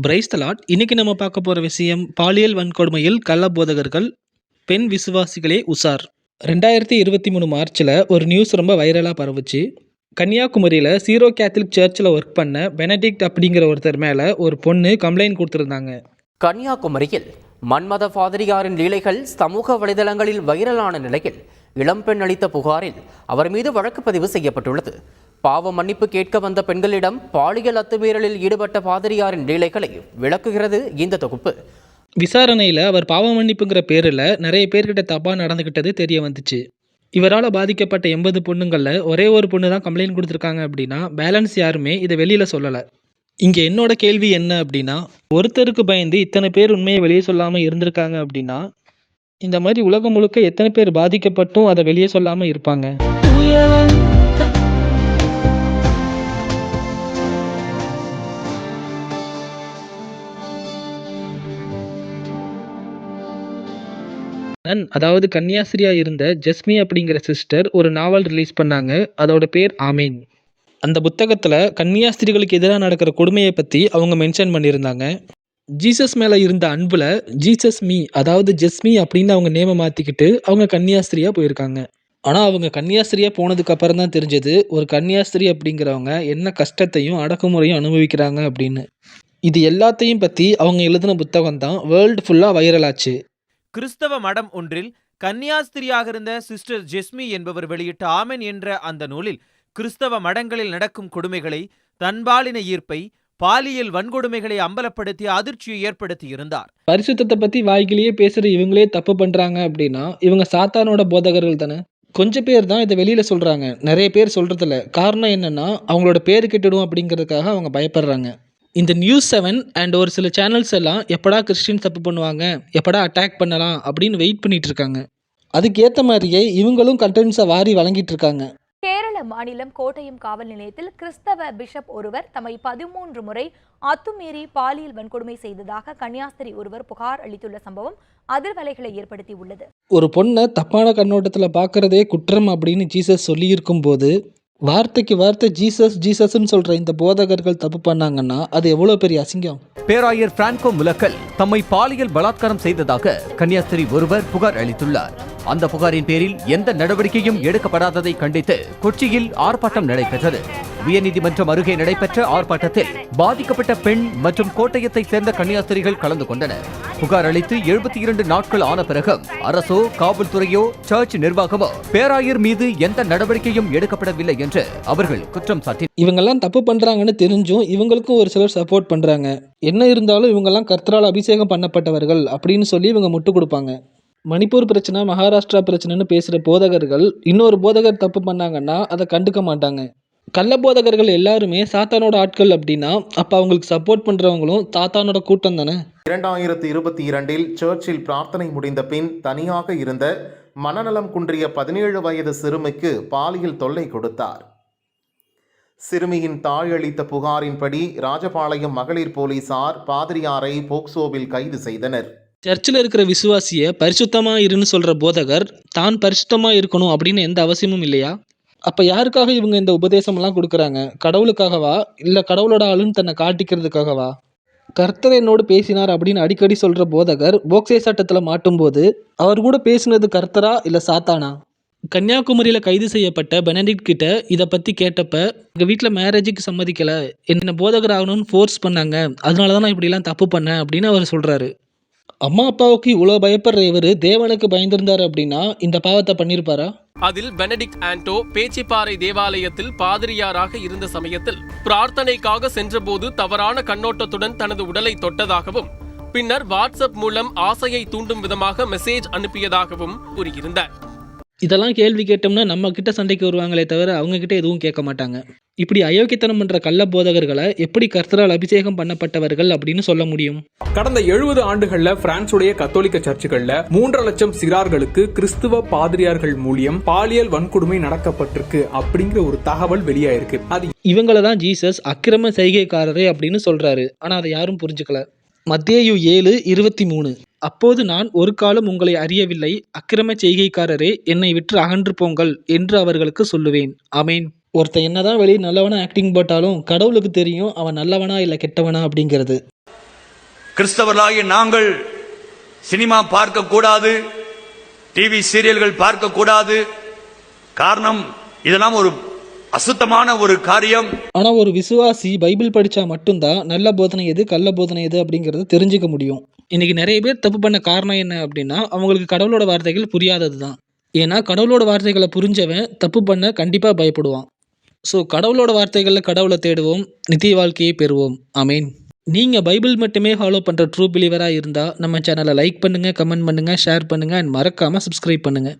Price தலாட் இன்னைக்கு நம்ம பார்க்க போகிற விஷயம் பாலியல் வன்கொடுமையில் கள்ள போதகர்கள் பெண் விசுவாசிகளே உசார் ரெண்டாயிரத்தி இருபத்தி மூணு மார்ச்சில் ஒரு நியூஸ் ரொம்ப வைரலாக பரவுச்சு. கன்னியாகுமரியில் சீரோ கேத்தலிக் சர்ச்சில் ஒர்க் பண்ண பெனடிக்ட் அப்படிங்கிற ஒருத்தர் மேலே ஒரு பொண்ணு கம்ப்ளைண்ட் கொடுத்துருந்தாங்க. கன்னியாகுமரியில் மன்மத பாதிரியாரின் லீலைகள் சமூக வலைதளங்களில் வைரலான நிலையில் இளம்பெண் அளித்த புகாரில் அவர் மீது வழக்கு பதிவு செய்யப்பட்டுள்ளது. பாவ மன்னிப்பு கேட்க வந்த பெண்களிடம் பாலியல் அத்துமீறலில் ஈடுபட்ட பாதிரியாரின் லீலைகளை விளக்குகிறது இந்த தொகுப்பு. விசாரணையில் அவர் பாவ மன்னிப்புங்கிற பேரில் நிறைய பேர்கிட்ட தப்பாக நடந்துக்கிட்டது தெரிய வந்துச்சு. இவரால் பாதிக்கப்பட்ட எண்பது பொண்ணுங்களில் ஒரே ஒரு பொண்ணு தான் கம்ப்ளைண்ட் கொடுத்துருக்காங்க அப்படின்னா பேலன்ஸ் யாருமே இதை வெளியில் சொல்லலை. இங்கே என்னோட கேள்வி என்ன அப்படின்னா ஒருத்தருக்கு பயந்து இத்தனை பேர் உண்மையை வெளியே சொல்லாமல் இருந்திருக்காங்க அப்படின்னா இந்த மாதிரி உலகம் முழுக்க எத்தனை பேர் பாதிக்கப்பட்டும் அதை வெளியே சொல்லாமல் இருப்பாங்க? நன் அதாவது கன்னியாஸ்திரியா இருந்த ஜஸ்மி அப்படிங்கிற சிஸ்டர் ஒரு நாவல் ரிலீஸ் பண்ணாங்க. அதோட பேர் ஆமீன். அந்த புத்தகத்தில் கன்னியாஸ்திரிகளுக்கு எதிராக நடக்கிற கொடுமையை பற்றி அவங்க மென்ஷன் பண்ணியிருந்தாங்க. ஜீசஸ் மேலே இருந்த அன்பில் ஜீசஸ் மீ அதாவது ஜஸ்மி அப்படின்னு அவங்க நேமை மாற்றிக்கிட்டு அவங்க கன்னியாஸ்திரியாக போயிருக்காங்க. ஆனால் அவங்க கன்னியாஸ்திரியாக போனதுக்கு அப்புறம் தான் தெரிஞ்சது ஒரு கன்னியாஸ்திரி அப்படிங்கிறவங்க என்ன கஷ்டத்தையும் அடக்குமுறையும் அனுபவிக்கிறாங்க அப்படின்னு. இது எல்லாத்தையும் பற்றி அவங்க எழுதின புத்தகம் தான் வேர்ல்டு ஃபுல்லாக வைரலாச்சு கிறிஸ்தவ மடம் ஒன்றில் கன்னியாஸ்திரியாக இருந்த சிஸ்டர் ஜெஸ்மி என்பவர் வெளியிட்ட ஆமென் என்ற அந்த நூலில் கிறிஸ்தவ மடங்களில் நடக்கும் கொடுமைகளை தன்பாலின ஈர்ப்பை பாலியல் வன்கொடுமைகளை அம்பலப்படுத்தி அதிர்ச்சியை ஏற்படுத்தி இருந்தார் பரிசுத்தத்தை பத்தி வாய்க்கிலேயே பேசுற இவங்களே தப்பு பண்றாங்க அப்படின்னா இவங்க சாத்தானோட போதகர்கள் தானே? கொஞ்சம் பேர் தான் இதை வெளியில சொல்றாங்க. நிறைய பேர் சொல்றதில்ல. காரணம் என்னன்னா அவங்களோட பேர் கெட்டுடும் அப்படிங்கிறதுக்காக அவங்க பயப்படுறாங்க. இந்த நியூஸ் செவன் அண்ட் ஒரு சில சேனல்ஸ் எல்லாம் எப்படா கிறிஸ்டின் தப்பு பண்ணுவாங்க? எப்படா அட்டாக் பண்ணலாம்? அப்படின்னு வெயிட் பண்ணிட்டு இருக்காங்க. அதுக்கேற்ற மாதிரியே இவங்களும் கண்டென்ட்ஸை வாரி வழங்கிட்டு இருக்காங்க. கேரள மாநிலம் கோட்டயம் காவல் நிலையத்தில் கிறிஸ்தவ பிஷப் ஒருவர் தம்மை பதிமூன்று முறை அத்துமீறி பாலியல் வன்கொடுமை செய்ததாக கன்னியாஸ்திரி ஒருவர் புகார் அளித்துள்ள சம்பவம் அதிர்வலைகளை ஏற்படுத்தி உள்ளது ஒரு பொண்ணை தப்பான கண்ணோட்டத்தில் பார்க்கறதே குற்றம் அப்படின்னு ஜீசஸ் சொல்லியிருக்கும் போது வார்த்தைக்கு வார்த்தை ஜீசஸ் ஜீசஸ்ன்னு சொல்கிற இந்த போதகர்கள் தப்பு பண்ணாங்கன்னா அது எவ்வளோ பெரிய அசிங்கம்? பேராயர் பிரான்கோ முலக்கல் தம்மை பாலியல் பலாத்காரம் செய்ததாக கன்னியாஸ்திரி ஒருவர் புகார் அளித்துள்ளார். அந்த புகாரின் பேரில் எந்த நடவடிக்கையும் எடுக்கப்படாததை கண்டித்து கொச்சியில் ஆர்ப்பாட்டம் நடைபெற்றது. உயர்நீதிமன்றம் அருகே நடைபெற்ற ஆர்ப்பாட்டத்தில் பாதிக்கப்பட்ட பெண் மற்றும் கோட்டயத்தை சேர்ந்த கன்னியாஸ்திரிகள் கலந்து கொண்டனர். புகார் அளித்து எழுபத்தி இரண்டு நாட்கள் ஆன பிறகு அரசோ காவல்துறையோ சர்ச் நிர்வாகமோ பேராயர் மீது எந்த நடவடிக்கையும் எடுக்கப்படவில்லை என்று அவர்கள் குற்றம் சாட்டினர். இவங்கெல்லாம் தப்பு பண்ணுறாங்கன்னு தெரிஞ்சும் இவங்களுக்கும் ஒரு சிலர் சப்போர்ட் பண்ணுறாங்க என்ன இருந்தாலும் இவங்கெல்லாம் கர்த்தரால் அபிஷேகம் பண்ணப்பட்டவர்கள் அப்படின்னு சொல்லி இவங்க முட்டு கொடுப்பாங்க. மணிப்பூர் பிரச்சனை மகாராஷ்டிரா பிரச்சனைன்னு பேசுகிற போதகர்கள் இன்னொரு போதகர் தப்பு பண்ணாங்கன்னா அதை கண்டுக்க மாட்டாங்க. கள்ள போதகர்கள் எல்லாருமே சாத்தானோட ஆட்கள் அப்படின்னா அப்போ அவங்களுக்கு சப்போர்ட் பண்ணுறவங்களும் சாத்தானோட கூட்டம் தானே? இரண்டாயிரத்து இருபத்தி இரண்டில் சர்ச்சில் பிரார்த்தனை முடிந்த பின் தனியாக இருந்த மனநலம் குன்றிய பதினேழு வயது சிறுமிக்கு பாலியல் தொல்லை கொடுத்தார். சிறுமியின் தாய் அளித்த புகாரின்படி ராஜபாளையம் மகளிர் போலீசார் பாதிரியாரை போக்சோவில் கைது செய்தனர். சர்ச்சில் இருக்கிற விசுவாசியை பரிசுத்தமாக இருன்னு சொல்கிற போதகர் தான் பரிசுத்தமாக இருக்கணும் அப்படின்னு எந்த அவசியமும் இல்லையா? அப்போ யாருக்காக இவங்க இந்த உபதேசமெல்லாம் கொடுக்குறாங்க? கடவுளுக்காகவா? இல்லை கடவுளோட ஆளுன்னு தன்னை காட்டிக்கிறதுக்காகவா? கர்த்தர் என்னோடு பேசினார் அப்படின்னு அடிக்கடி சொல்கிற போதகர் போக்சே சட்டத்தில் மாட்டும்போது அவர் கூட பேசினது கர்த்தரா இல்லை சாத்தானா? கன்னியாகுமரியில் கைது செய்யப்பட்ட பெனடிக்ட் கிட்ட இதை பற்றி கேட்டப்ப எங்கள் வீட்டில் மேரேஜுக்கு சம்மதிக்கலை. என்ன போதகர் ஆகணும்னு ஃபோர்ஸ் பண்ணாங்க. அதனால தான் நான் இப்படிலாம் தப்பு பண்ணேன் அப்படின்னு அவர் சொல்கிறாரு அம்மா அப்பாவுக்கு இவ்வளோ பயப்படுற இவர் தேவனுக்கு பயந்திருந்தார் அப்படின்னா இந்த பாவத்தை பண்ணியிருப்பாரா அதில் பெனடிக்ட் ஆண்டோ பேச்சிப்பாறை தேவாலயத்தில் பாதிரியாராக இருந்த சமயத்தில் பிரார்த்தனைக்காக சென்றபோது தவறான கண்ணோட்டத்துடன் தனது உடலை தொட்டதாகவும் பின்னர் வாட்ஸ்அப் மூலம் ஆசையை தூண்டும் விதமாக மெசேஜ் அனுப்பியதாகவும் கூறியிருந்தார். இதெல்லாம் கேள்வி கேட்டோம்னா நம்ம கிட்ட சண்டைக்கு வருவாங்களே தவிர அவங்க கிட்ட எதுவும் கேட்க மாட்டாங்க. இப்படி அயோக்கியத்தனம் பண்ற கள்ள போதகர்களை எப்படி கர்த்தரால் அபிஷேகம் பண்ணப்பட்டவர்கள் அப்படின்னு சொல்ல முடியும்? கடந்த எழுபது ஆண்டுகள்ல பிரான்சுடைய கத்தோலிக்க சர்ச்சுகள்ல மூன்றரை லட்சம் சிறார்களுக்கு கிறிஸ்துவ பாதிரியார்கள் மூலியம் பாலியல் வன்கொடுமை நடக்கப்பட்டிருக்கு அப்படிங்கிற ஒரு தகவல் வெளியாயிருக்கு. அது இவங்கள தான் ஜீசஸ் அக்கிரம செய்கைக்காரரே அப்படின்னு சொல்றாரு. ஆனா அதை யாரும் புரிஞ்சுக்கல. மத்தேயு ஏழு இருபத்தி மூணு அப்போது நான் ஒரு காலம் உங்களை அறியவில்லை அக்கிரம செய்கைக்காரரே என்னை விற்று அகன்று போங்கள் என்று அவர்களுக்கு சொல்லுவேன். அமேன் ஒருத்தன் என்னதான் வெளியே நல்லவனா ஆக்டிங் போட்டாலும் கடவுளுக்கு தெரியும் அவன் நல்லவனா இல்லை கெட்டவனா அப்படிங்கிறது. கிறிஸ்தவர்களாகிய நாங்கள் சினிமா பார்க்கக்கூடாது டிவி சீரியல்கள் பார்க்கக்கூடாது காரணம் இதெல்லாம் ஒரு அசுத்தமான ஒரு காரியம். ஆனா ஒரு விசுவாசி பைபிள் படிச்சா மட்டும்தான் நல்ல போதனை எது கள்ள போதனை எது அப்படிங்கறத தெரிஞ்சுக்க முடியும். இன்னைக்கு நிறைய பேர் தப்பு பண்ண காரணம் என்ன அப்படின்னா அவங்களுக்கு கடவுளோட வார்த்தைகள் புரியாதது தான் ஏன்னா கடவுளோட வார்த்தைகளை புரிஞ்சவன் தப்பு பண்ண கண்டிப்பா பயப்படுவான். ஸோ கடவுளோட வார்த்தைகளில் கடவுளை தேடுவோம் நித்திய வாழ்க்கையை பெறுவோம். அமீன் நீங்கள் பைபிள் மட்டுமே ஃபாலோ பண்ணுற ட்ரூ பிலீவராக இருந்தால் நம்ம சேனலை லைக் பண்ணுங்கள் கமெண்ட் பண்ணுங்கள் ஷேர் பண்ணுங்கள் அண்ட் மறக்காமல் சப்ஸ்கிரைப் பண்ணுங்கள்